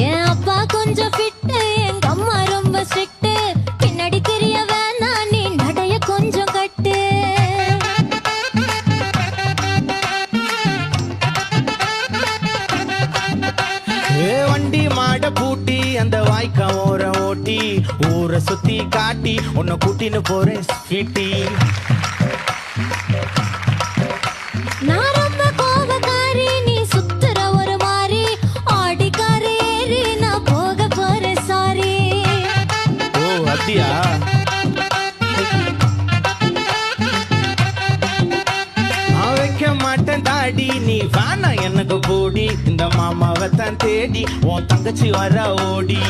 என் அப்பா கொஞ்சம் ஃபிட்டு எங்க அம்மா ரொம்ப ஸ்ட்ரிக்ட் பின்னாடி தெரிய வேணாம் நீ நடைய கொஞ்சம் கட்டு. ஏ வண்டி மாட பூட்டி அந்த வாய்க்கா ஓர ஓட்டி ஊரை சுத்தி காட்டி உன்னை கூட்டின்னு போறேன் ஸ்வீட்டி அப்படியா வைக்க மாட்டேன் தாடி நீ வானா எனக்கு போடி இந்த மாமாவை தான் தேடி உன் தங்கச்சி வர ஓடி.